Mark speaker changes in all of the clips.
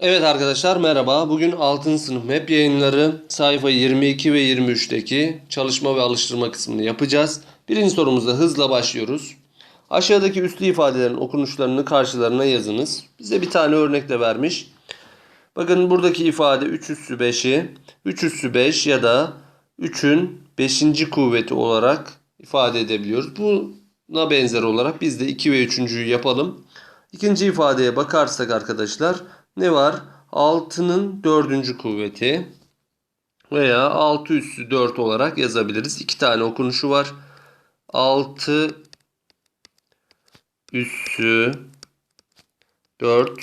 Speaker 1: Evet arkadaşlar merhaba. Bugün 6. sınıf MEP yayınları sayfa 22 ve 23'teki çalışma ve alıştırma kısmını yapacağız. Birinci sorumuzda hızla başlıyoruz. Aşağıdaki üslü ifadelerin okunuşlarını karşılarına yazınız. Bize bir tane örnek de vermiş. Bakın buradaki ifade 3 üssü 5'i 3 üssü 5 ya da 3'ün 5. kuvveti olarak ifade edebiliyoruz. Buna benzer olarak biz de 2 ve 3.'ü yapalım. İkinci ifadeye bakarsak arkadaşlar ne var? 6'nın 4. kuvveti veya 6 üssü 4 olarak yazabiliriz. İki tane okunuşu var. 6 üssü 4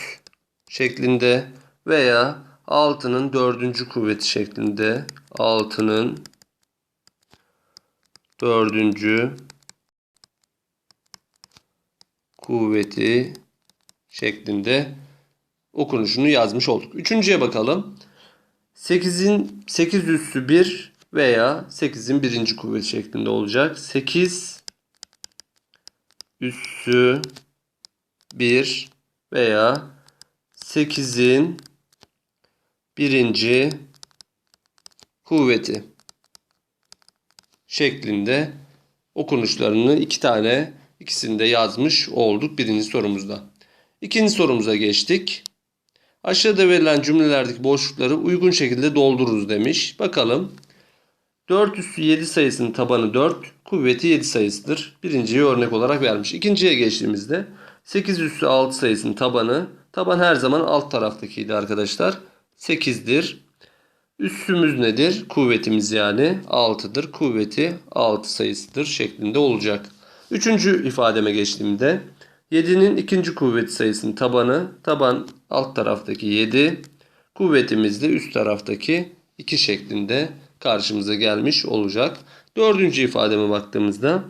Speaker 1: şeklinde veya 6'nın 4. kuvveti şeklinde 6'nın 4. kuvveti şeklinde okunuşunu yazmış olduk. Üçüncüye bakalım. 8'in 8 üssü 1 veya 8'in birinci kuvveti şeklinde olacak. 8 üssü 1 veya 8'in birinci kuvveti şeklinde okunuşlarını iki tane ikisini de yazmış olduk birinci sorumuzda. İkinci sorumuza geçtik. Aşağıda verilen cümlelerdeki boşlukları uygun şekilde doldururuz demiş. Bakalım. 4 üssü 7 sayısının tabanı 4, kuvveti 7 sayısıdır. Birinciyi örnek olarak vermiş. İkinciye geçtiğimizde 8 üssü 6 sayısının tabanı, taban her zaman alt taraftakiydi arkadaşlar. 8'dir. Üssümüz nedir? Kuvvetimiz yani 6'dır. Kuvveti 6 sayısıdır şeklinde olacak. Üçüncü ifademe geçtiğimde 7'nin ikinci kuvvet sayısının tabanı taban alt taraftaki 7 kuvvetimiz de üst taraftaki 2 şeklinde karşımıza gelmiş olacak. Dördüncü ifademe baktığımızda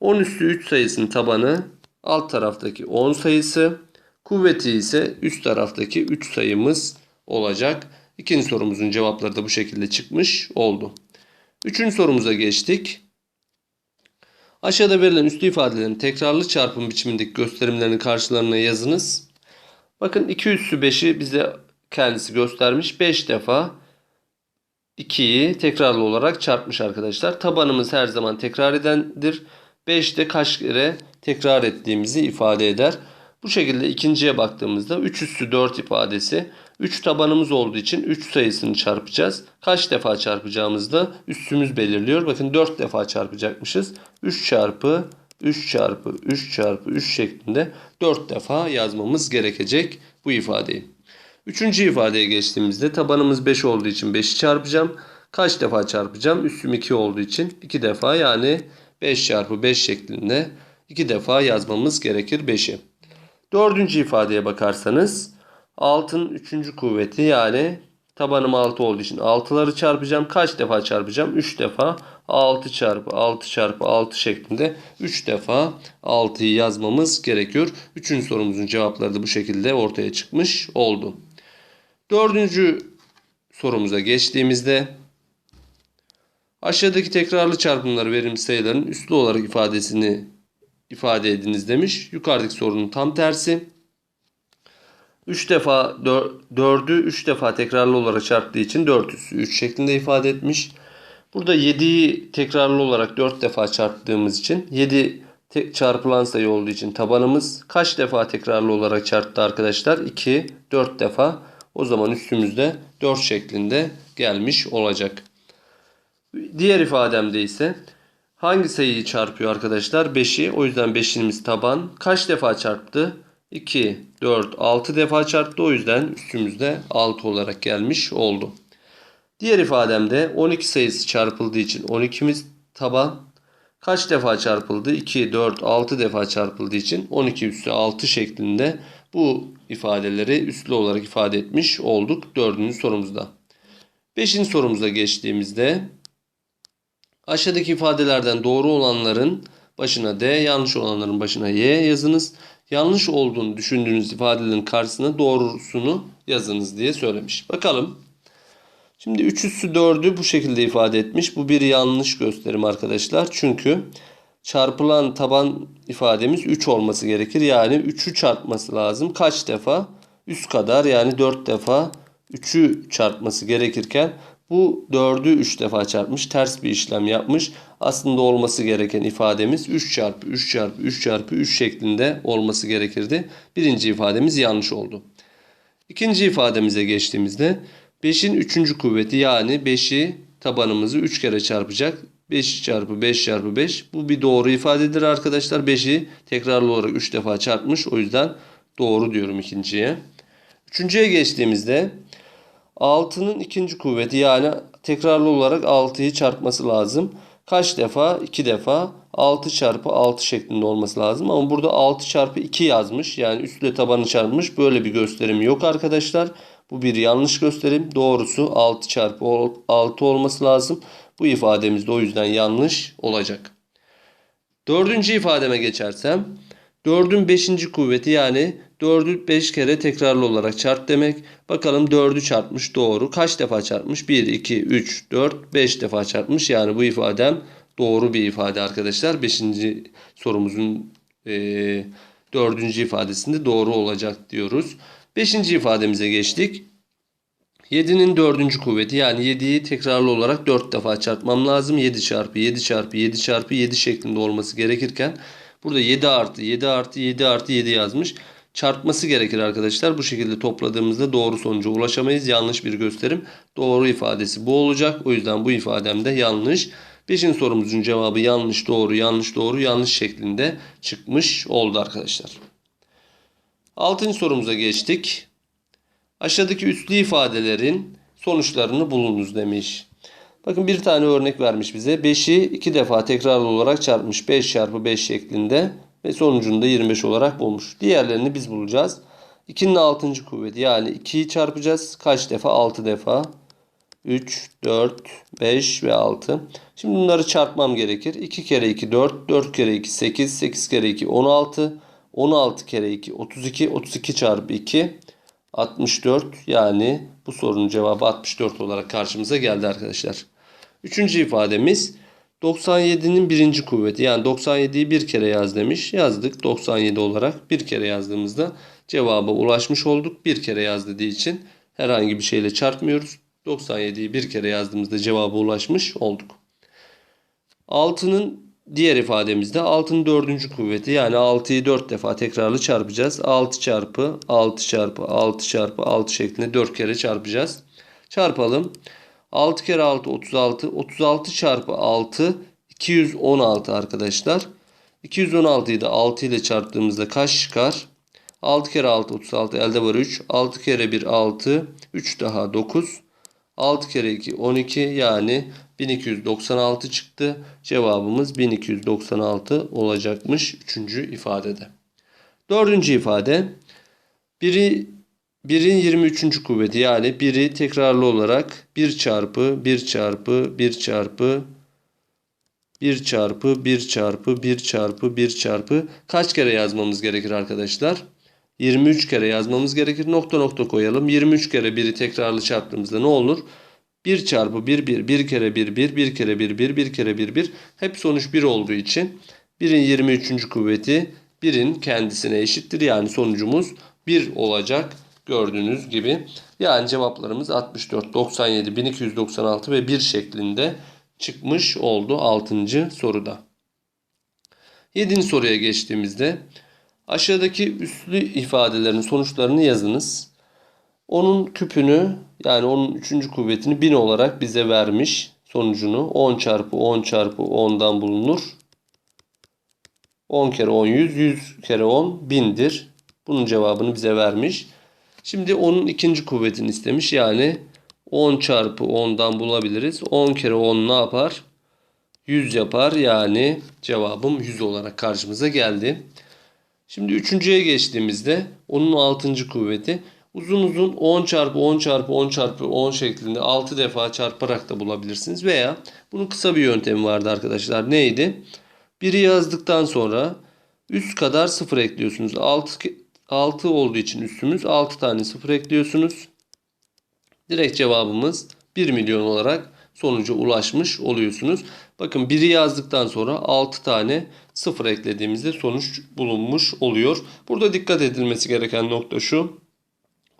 Speaker 1: 10 üstü 3 sayısının tabanı alt taraftaki 10 sayısı kuvveti ise üst taraftaki 3 sayımız olacak. İkinci sorumuzun cevapları da bu şekilde çıkmış oldu. Üçüncü sorumuza geçtik. Aşağıda verilen üslü ifadelerin tekrarlı çarpım biçimindeki gösterimlerini karşılarına yazınız. Bakın 2 üssü 5'i bize kendisi göstermiş. 5 defa 2'yi tekrarlı olarak çarpmış arkadaşlar. Tabanımız her zaman tekrar edendir. 5 de kaç kere tekrar ettiğimizi ifade eder. Bu şekilde ikinciye baktığımızda 3 üssü 4 ifadesi 3 tabanımız olduğu için 3 sayısını çarpacağız. Kaç defa çarpacağımızda üssümüz belirliyor. Bakın 4 defa çarpacakmışız. 3 çarpı 3 çarpı 3 çarpı 3 şeklinde 4 defa yazmamız gerekecek bu ifadeyi. Üçüncü ifadeye geçtiğimizde tabanımız 5 olduğu için 5'i çarpacağım. Kaç defa çarpacağım? Üssüm 2 olduğu için 2 defa yani 5 çarpı 5 şeklinde 2 defa yazmamız gerekir 5'i. Dördüncü ifadeye bakarsanız 6'nın 3. kuvveti yani tabanım 6 olduğu için 6'ları çarpacağım. Kaç defa çarpacağım? 3 defa 6 çarpı 6 çarpı 6 şeklinde 3 defa 6'yı yazmamız gerekiyor. Üçüncü sorumuzun cevapları da bu şekilde ortaya çıkmış oldu. Dördüncü sorumuza geçtiğimizde aşağıdaki tekrarlı çarpımları verimli sayıların üslü olarak ifadesini ifade ediniz demiş. Yukarıdaki sorunun tam tersi. 3 defa 4'ü 3 defa tekrarlı olarak çarptığı için 4 üssü 3 şeklinde ifade etmiş. Burada 7'yi tekrarlı olarak 4 defa çarptığımız için 7 çarpılan sayı olduğu için tabanımız kaç defa tekrarlı olarak çarptı arkadaşlar? 2, 4 defa. O zaman üstümüzde 4 şeklinde gelmiş olacak. Diğer ifademde ise hangi sayıyı çarpıyor arkadaşlar? 5'i. O yüzden 5'imiz taban. Kaç defa çarptı? 2, 4, 6 defa çarptı. O yüzden üstümüzde 6 olarak gelmiş oldu. Diğer ifademde 12 sayısı çarpıldığı için 12'miz taban. Kaç defa çarpıldı? 2, 4, 6 defa çarpıldığı için 12 üstü 6 şeklinde bu ifadeleri üslü olarak ifade etmiş olduk dördüncü sorumuzda. Beşinci sorumuza geçtiğimizde aşağıdaki ifadelerden doğru olanların başına D, yanlış olanların başına Y yazınız. Yanlış olduğunu düşündüğünüz ifadelerin karşısına doğrusunu yazınız diye söylemiş. Bakalım. Şimdi 3 üssü 4'ü bu şekilde ifade etmiş. Bu bir yanlış gösterim arkadaşlar. Çünkü çarpılan taban ifademiz 3 olması gerekir. Yani 3'ü çarpması lazım. Kaç defa? üst kadar yani 4 defa 3'ü çarpması gerekirken bu 4'ü 3 defa çarpmış. Ters bir işlem yapmış. Aslında olması gereken ifademiz 3 çarpı 3 çarpı 3 çarpı 3 şeklinde olması gerekirdi. Birinci ifademiz yanlış oldu. İkinci ifademize geçtiğimizde 5'in 3. kuvveti yani 5'i tabanımızı 3 kere çarpacak. 5 çarpı 5 çarpı 5 bu bir doğru ifadedir arkadaşlar. 5'i tekrarlı olarak 3 defa çarpmış. O yüzden doğru diyorum ikinciye. Üçüncüye geçtiğimizde 6'nın ikinci kuvveti yani tekrarlı olarak 6'yı çarpması lazım. Kaç defa? 2 defa 6 çarpı 6 şeklinde olması lazım. Ama burada 6 çarpı 2 yazmış. Yani üstle tabanı çarpmış. Böyle bir gösterim yok arkadaşlar. Bu bir yanlış gösterim. Doğrusu 6 çarpı 6 olması lazım. Bu ifademiz de o yüzden yanlış olacak. Dördüncü ifademe geçersem 4'ün 5. kuvveti yani 4'ü 5 kere tekrarlı olarak çarp demek. Bakalım 4'ü çarpmış doğru. Kaç defa çarpmış? 1, 2, 3, 4, 5 defa çarpmış. Yani bu ifadem doğru bir ifade arkadaşlar. 5. sorumuzun e, 4. ifadesinde doğru olacak diyoruz. 5. ifademize geçtik. 7'nin 4. kuvveti yani 7'yi tekrarlı olarak 4 defa çarpmam lazım. 7 çarpı 7 çarpı 7 çarpı 7 şeklinde olması gerekirken burada 7 artı 7 artı 7 artı 7 yazmış. Çarpması gerekir arkadaşlar. Bu şekilde topladığımızda doğru sonuca ulaşamayız. Yanlış bir gösterim. Doğru ifadesi bu olacak. O yüzden bu ifadem de yanlış. Beşinci sorumuzun cevabı yanlış doğru yanlış doğru yanlış şeklinde çıkmış oldu arkadaşlar. Altıncı sorumuza geçtik. Aşağıdaki üslü ifadelerin sonuçlarını bulunuz demiş. Bakın bir tane örnek vermiş bize. 5'i 2 defa tekrarlı olarak çarpmış. 5 çarpı 5 şeklinde ve sonucunda 25 olarak bulmuş. Diğerlerini biz bulacağız. 2'nin 6. kuvveti yani 2'yi çarpacağız. Kaç defa? 6 defa. 3, 4, 5 ve 6. Şimdi bunları çarpmam gerekir. 2 kere 2 4, 4 kere 2 8, 8 kere 2 16, 16 kere 2 32, 32 çarpı 2 64 yani bu sorunun cevabı 64 olarak karşımıza geldi arkadaşlar. Üçüncü ifademiz 97'nin birinci kuvveti yani 97'yi bir kere yaz demiş. Yazdık 97 olarak bir kere yazdığımızda cevaba ulaşmış olduk. Bir kere yaz dediği için herhangi bir şeyle çarpmıyoruz. 97'yi bir kere yazdığımızda cevaba ulaşmış olduk. 6'nın diğer ifademizde 6'nın dördüncü kuvveti yani 6'yı 4 defa tekrarlı çarpacağız. 6 çarpı 6 çarpı 6 çarpı 6 şeklinde 4 kere çarpacağız. Çarpalım. 6 kere 6 36. 36 çarpı 6 216 arkadaşlar. 216'yı da 6 ile çarptığımızda kaç çıkar? 6 kere 6 36 elde var 3. 6 kere 1 6. 3 daha 9. 6 kere 2 12 yani 1296 çıktı. Cevabımız 1296 olacakmış 3. ifadede. 4. ifade biri birin 23. kuvveti yani biri tekrarlı olarak 1 çarpı 1 çarpı 1 çarpı 1 çarpı 1 çarpı 1 çarpı 1 çarpı kaç kere yazmamız gerekir arkadaşlar? 23 kere yazmamız gerekir. Nokta nokta koyalım. 23 kere 1'i tekrarlı çarptığımızda ne olur? 1 çarpı 1 1 1 kere 1 1 1 kere 1 1 1 kere 1 1 hep sonuç 1 olduğu için 1'in 23. kuvveti 1'in kendisine eşittir. Yani sonucumuz 1 olacak gördüğünüz gibi. Yani cevaplarımız 64, 97, 1296 ve 1 şeklinde çıkmış oldu 6. soruda. 7. soruya geçtiğimizde aşağıdaki üslü ifadelerin sonuçlarını yazınız. Onun küpünü yani onun 3. kuvvetini 1000 olarak bize vermiş sonucunu. 10 çarpı 10 çarpı 10'dan bulunur. 10 kere 10 100, 100 kere 10 1000'dir. Bunun cevabını bize vermiş. Şimdi onun ikinci kuvvetini istemiş. Yani 10 çarpı 10'dan bulabiliriz. 10 kere 10 ne yapar? 100 yapar. Yani cevabım 100 olarak karşımıza geldi. Şimdi üçüncüye geçtiğimizde onun 6. kuvveti uzun uzun 10 çarpı 10 çarpı 10 çarpı 10 şeklinde 6 defa çarparak da bulabilirsiniz. Veya bunun kısa bir yöntemi vardı arkadaşlar. Neydi? Biri yazdıktan sonra üst kadar 0 ekliyorsunuz. 6, 6 olduğu için üstümüz 6 tane 0 ekliyorsunuz. Direkt cevabımız 1 milyon olarak sonuca ulaşmış oluyorsunuz. Bakın biri yazdıktan sonra 6 tane 0 eklediğimizde sonuç bulunmuş oluyor. Burada dikkat edilmesi gereken nokta şu.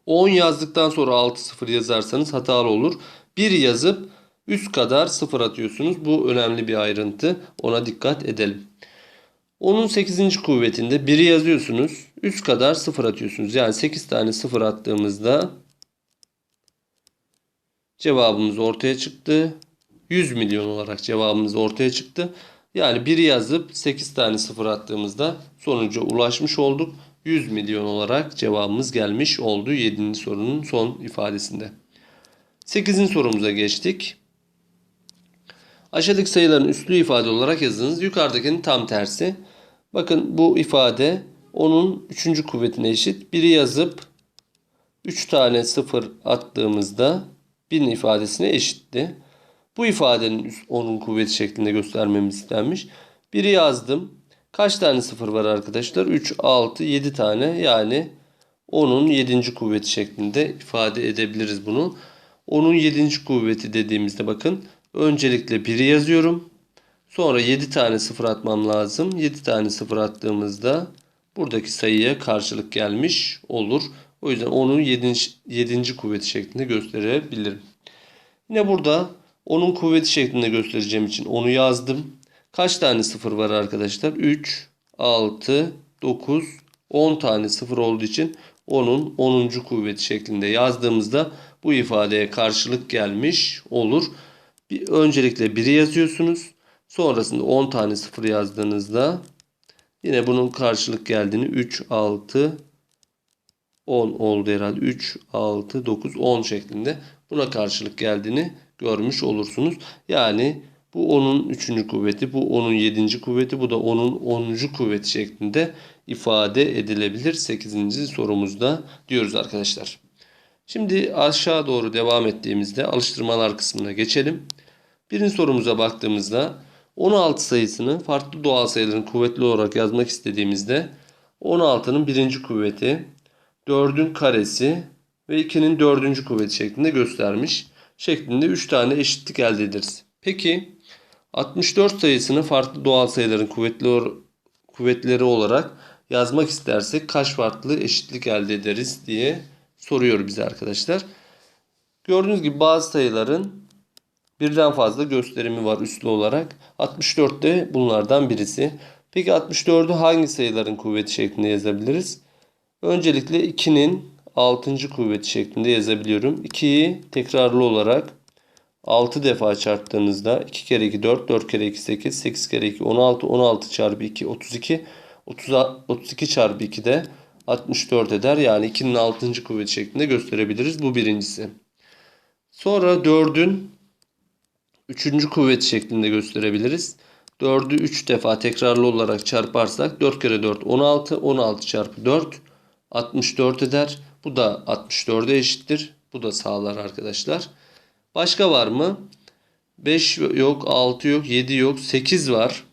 Speaker 1: 10 yazdıktan sonra 6 sıfır yazarsanız hatalı olur. 1 yazıp üst kadar sıfır atıyorsunuz. Bu önemli bir ayrıntı. Ona dikkat edelim. Onun 8. kuvvetinde 1'i yazıyorsunuz. Üst kadar sıfır atıyorsunuz. Yani 8 tane sıfır attığımızda cevabımız ortaya çıktı. 100 milyon olarak cevabımız ortaya çıktı. Yani 1'i yazıp 8 tane sıfır attığımızda sonuca ulaşmış olduk. 100 milyon olarak cevabımız gelmiş oldu 7. sorunun son ifadesinde. 8. sorumuza geçtik. Aşağıdaki sayıların üslü ifade olarak yazınız. Yukarıdakinin tam tersi. Bakın bu ifade onun 3. kuvvetine eşit. Biri yazıp 3 tane sıfır attığımızda 1000 ifadesine eşitti. Bu ifadenin onun kuvveti şeklinde göstermemiz istenmiş. Biri yazdım. Kaç tane sıfır var arkadaşlar? 3, 6, 7 tane. Yani onun 7. kuvveti şeklinde ifade edebiliriz bunu. Onun 7. kuvveti dediğimizde bakın öncelikle 1'i yazıyorum. Sonra 7 tane sıfır atmam lazım. 7 tane sıfır attığımızda buradaki sayıya karşılık gelmiş olur. O yüzden onun 7. 7. kuvveti şeklinde gösterebilirim. Yine burada onun kuvveti şeklinde göstereceğim için onu yazdım. Kaç tane sıfır var arkadaşlar? 3, 6, 9, 10 tane sıfır olduğu için onun 10. kuvveti şeklinde yazdığımızda bu ifadeye karşılık gelmiş olur. Bir, öncelikle 1'i yazıyorsunuz. Sonrasında 10 tane sıfır yazdığınızda yine bunun karşılık geldiğini 3, 6, 10 oldu herhalde. 3, 6, 9, 10 şeklinde buna karşılık geldiğini görmüş olursunuz. Yani bu onun 3. kuvveti, bu onun 7. kuvveti, bu da onun 10. kuvveti şeklinde ifade edilebilir 8. sorumuzda diyoruz arkadaşlar. Şimdi aşağı doğru devam ettiğimizde alıştırmalar kısmına geçelim. Birinci sorumuza baktığımızda 16 sayısını farklı doğal sayıların kuvvetli olarak yazmak istediğimizde 16'nın birinci kuvveti, 4'ün karesi ve 2'nin dördüncü kuvveti şeklinde göstermiş. Şeklinde 3 tane eşitlik elde ederiz. Peki 64 sayısını farklı doğal sayıların kuvvetli kuvvetleri olarak yazmak istersek kaç farklı eşitlik elde ederiz diye soruyor bize arkadaşlar. Gördüğünüz gibi bazı sayıların birden fazla gösterimi var üslü olarak. 64 de bunlardan birisi. Peki 64'ü hangi sayıların kuvveti şeklinde yazabiliriz? Öncelikle 2'nin 6. kuvveti şeklinde yazabiliyorum. 2'yi tekrarlı olarak 6 defa çarptığınızda 2 kere 2 4, 4 kere 2 8, 8 kere 2 16, 16 çarpı 2 32, 30, 32 çarpı 2 de 64 eder. Yani 2'nin 6. kuvveti şeklinde gösterebiliriz. Bu birincisi. Sonra 4'ün 3. kuvveti şeklinde gösterebiliriz. 4'ü 3 defa tekrarlı olarak çarparsak 4 kere 4 16, 16 çarpı 4 64 eder. Bu da 64'e eşittir. Bu da sağlar arkadaşlar. Başka var mı? 5 yok, 6 yok, 7 yok, 8 var.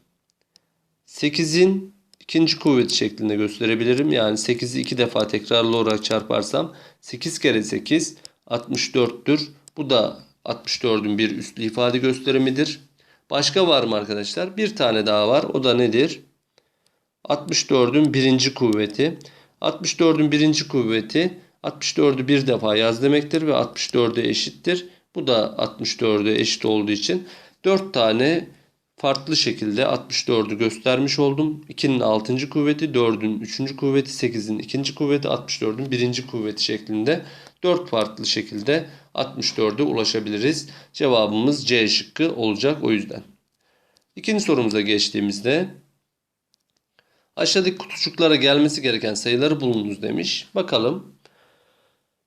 Speaker 1: 8'in ikinci kuvveti şeklinde gösterebilirim. Yani 8'i 2 defa tekrarlı olarak çarparsam 8 kere 8 64'tür. Bu da 64'ün bir üslü ifade gösterimidir. Başka var mı arkadaşlar? Bir tane daha var. O da nedir? 64'ün birinci kuvveti. 64'ün birinci kuvveti 64'ü bir defa yaz demektir ve 64'e eşittir. Bu da 64'e eşit olduğu için 4 tane farklı şekilde 64'ü göstermiş oldum. 2'nin 6. kuvveti, 4'ün 3. kuvveti, 8'in 2. kuvveti, 64'ün 1. kuvveti şeklinde 4 farklı şekilde 64'e ulaşabiliriz. Cevabımız C şıkkı olacak o yüzden. İkinci sorumuza geçtiğimizde aşağıdaki kutucuklara gelmesi gereken sayıları bulunuz demiş. Bakalım.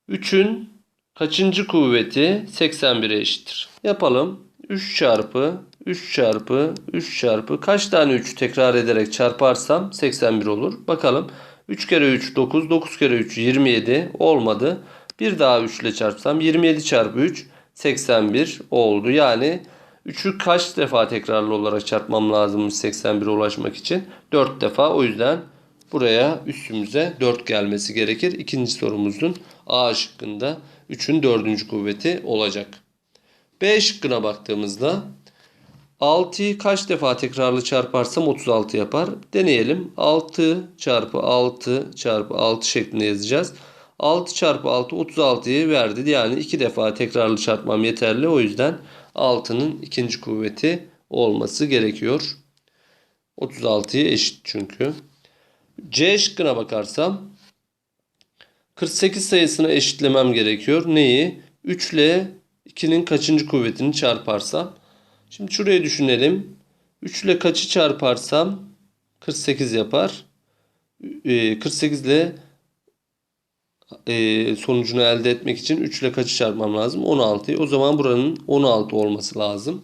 Speaker 1: 3'ün kaçıncı kuvveti 81'e eşittir? Yapalım. 3 çarpı 3 çarpı 3 çarpı kaç tane 3 tekrar ederek çarparsam 81 olur. Bakalım. 3 kere 3 9 9 kere 3 27 olmadı. Bir daha 3 ile çarpsam 27 çarpı 3 81 oldu. Yani 3'ü kaç defa tekrarlı olarak çarpmam lazımmış 81'e ulaşmak için? 4 defa. O yüzden buraya üstümüze 4 gelmesi gerekir. İkinci sorumuzun A şıkkında 3'ün 4. kuvveti olacak. B şıkkına baktığımızda 6'yı kaç defa tekrarlı çarparsam 36 yapar. Deneyelim. 6 çarpı 6 çarpı 6 şeklinde yazacağız. 6 çarpı 6 36'yı verdi. Yani iki defa tekrarlı çarpmam yeterli. O yüzden 6'nın ikinci kuvveti olması gerekiyor. 36'ya eşit çünkü. C şıkkına bakarsam 48 sayısını eşitlemem gerekiyor. Neyi? 3 ile 2'nin kaçıncı kuvvetini çarparsam. Şimdi şuraya düşünelim. 3 ile kaçı çarparsam 48 yapar. Ee, 48 ile e, sonucunu elde etmek için 3 ile kaçı çarpmam lazım? 16'yı. O zaman buranın 16 olması lazım.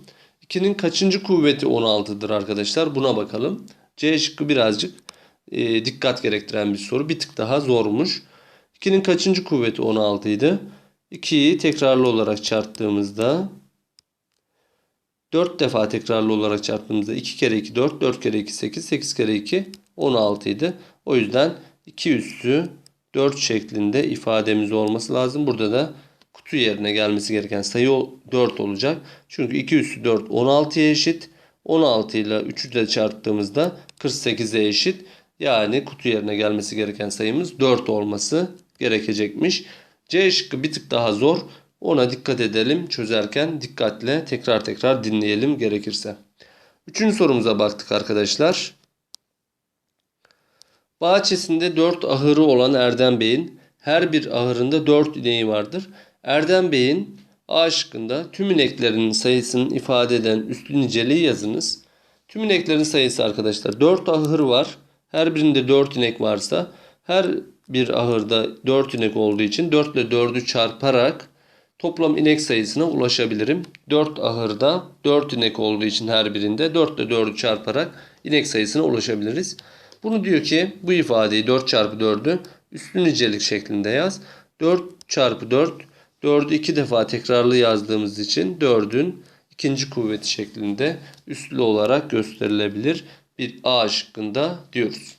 Speaker 1: 2'nin kaçıncı kuvveti 16'dır arkadaşlar? Buna bakalım. C şıkkı birazcık e, dikkat gerektiren bir soru. Bir tık daha zormuş. 2'nin kaçıncı kuvveti 16 idi? 2'yi tekrarlı olarak çarptığımızda 4 defa tekrarlı olarak çarptığımızda 2 kere 2 4, 4 kere 2 8, 8 kere 2 16 idi. O yüzden 2 üssü 4 şeklinde ifademiz olması lazım. Burada da kutu yerine gelmesi gereken sayı 4 olacak. Çünkü 2 üssü 4 16'ya eşit. 16 ile 3'ü de çarptığımızda 48'e eşit. Yani kutu yerine gelmesi gereken sayımız 4 olması gerekecekmiş. C şıkkı bir tık daha zor. Ona dikkat edelim çözerken dikkatle tekrar tekrar dinleyelim gerekirse. Üçüncü sorumuza baktık arkadaşlar. Bahçesinde 4 ahırı olan Erdem Bey'in her bir ahırında 4 ineği vardır. Erdem Bey'in A tüm ineklerinin sayısını ifade eden üslü niceliği yazınız. Tüm ineklerin sayısı arkadaşlar 4 ahır var. Her birinde 4 inek varsa her bir ahırda 4 inek olduğu için 4 ile 4'ü çarparak toplam inek sayısına ulaşabilirim. 4 ahırda 4 inek olduğu için her birinde 4 ile 4'ü çarparak inek sayısına ulaşabiliriz. Bunu diyor ki bu ifadeyi 4 çarpı 4'ü üstü nicelik şeklinde yaz. 4 çarpı 4 4'ü 2 defa tekrarlı yazdığımız için 4'ün ikinci kuvveti şeklinde üslü olarak gösterilebilir. Bir A şıkkında diyoruz.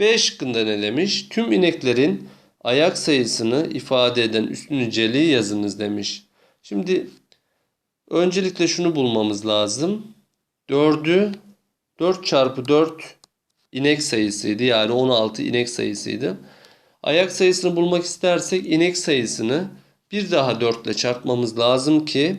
Speaker 1: B şıkkında ne demiş? Tüm ineklerin ayak sayısını ifade eden üstün niceliği yazınız demiş. Şimdi öncelikle şunu bulmamız lazım. 4'ü 4 çarpı 4 inek sayısıydı. Yani 16 inek sayısıydı. Ayak sayısını bulmak istersek inek sayısını bir daha 4 ile çarpmamız lazım ki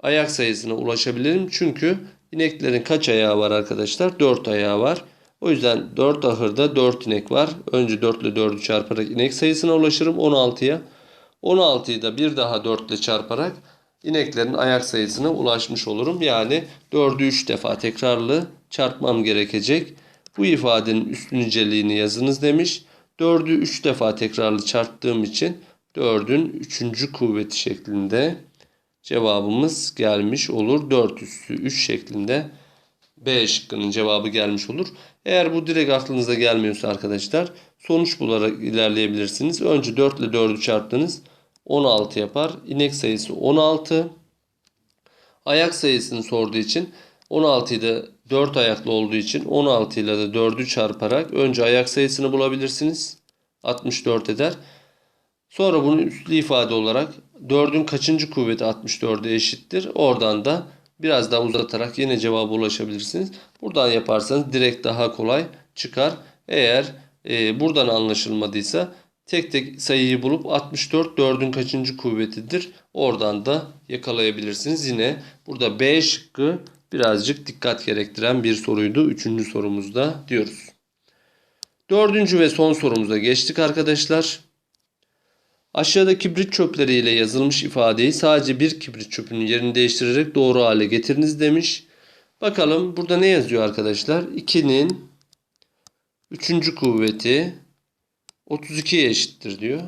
Speaker 1: ayak sayısına ulaşabilirim. Çünkü ineklerin kaç ayağı var arkadaşlar? 4 ayağı var. O yüzden 4 ahırda 4 inek var. Önce 4 ile 4'ü çarparak inek sayısına ulaşırım 16'ya. 16'yı da bir daha 4 ile çarparak ineklerin ayak sayısına ulaşmış olurum. Yani 4'ü 3 defa tekrarlı çarpmam gerekecek. Bu ifadenin üst niceliğini yazınız demiş. 4'ü 3 defa tekrarlı çarptığım için 4'ün 3. kuvveti şeklinde cevabımız gelmiş olur. 4 üssü 3 şeklinde B şıkkının cevabı gelmiş olur. Eğer bu direkt aklınıza gelmiyorsa arkadaşlar sonuç bularak ilerleyebilirsiniz. Önce 4 ile 4'ü çarptınız. 16 yapar. İnek sayısı 16. Ayak sayısını sorduğu için 16'yı da 4 ayaklı olduğu için 16 ile de 4'ü çarparak önce ayak sayısını bulabilirsiniz. 64 eder. Sonra bunu üslü ifade olarak 4'ün kaçıncı kuvveti 64'e eşittir. Oradan da biraz daha uzatarak yine cevaba ulaşabilirsiniz. Buradan yaparsanız direkt daha kolay çıkar. Eğer e, buradan anlaşılmadıysa tek tek sayıyı bulup 64 4'ün kaçıncı kuvvetidir. Oradan da yakalayabilirsiniz. Yine burada B şıkkı birazcık dikkat gerektiren bir soruydu. Üçüncü sorumuzda diyoruz. Dördüncü ve son sorumuza geçtik arkadaşlar. Aşağıda kibrit çöpleri ile yazılmış ifadeyi sadece bir kibrit çöpünün yerini değiştirerek doğru hale getiriniz demiş. Bakalım burada ne yazıyor arkadaşlar? 2'nin 3. kuvveti 32'ye eşittir diyor.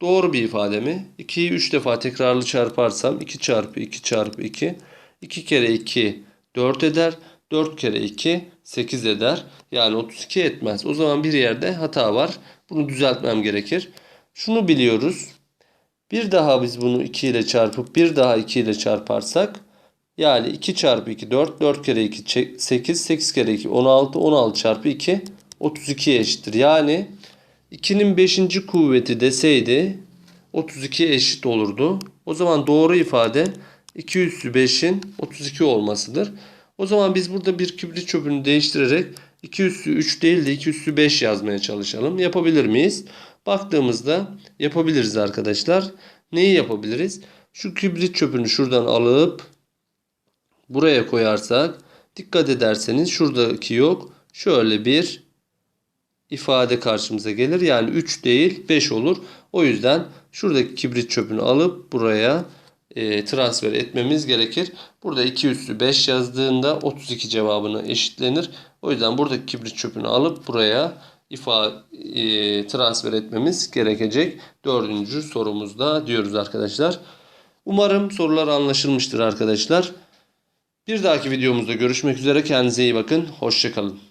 Speaker 1: Doğru bir ifade mi? 2'yi 3 defa tekrarlı çarparsam 2 çarpı 2 çarpı 2. 2 kere 2 4 eder. 4 kere 2 8 eder. Yani 32 etmez. O zaman bir yerde hata var. Bunu düzeltmem gerekir. Şunu biliyoruz. Bir daha biz bunu 2 ile çarpıp bir daha 2 ile çarparsak yani 2 çarpı 2 4 4 kere 2 8 8 kere 2 16 16 çarpı 2 32'ye eşittir. Yani 2'nin 5. kuvveti deseydi 32 eşit olurdu. O zaman doğru ifade 2 üssü 5'in 32 olmasıdır. O zaman biz burada bir kibrit çöpünü değiştirerek 2 üssü 3 değil de 2 üssü 5 yazmaya çalışalım. Yapabilir miyiz? Baktığımızda yapabiliriz arkadaşlar. Neyi yapabiliriz? Şu kibrit çöpünü şuradan alıp buraya koyarsak dikkat ederseniz şuradaki yok. Şöyle bir ifade karşımıza gelir. Yani 3 değil 5 olur. O yüzden şuradaki kibrit çöpünü alıp buraya e, transfer etmemiz gerekir. Burada 2 üssü 5 yazdığında 32 cevabını eşitlenir. O yüzden buradaki kibrit çöpünü alıp buraya ifade e, transfer etmemiz gerekecek. Dördüncü sorumuzda diyoruz arkadaşlar. Umarım sorular anlaşılmıştır arkadaşlar. Bir dahaki videomuzda görüşmek üzere. Kendinize iyi bakın. Hoşçakalın.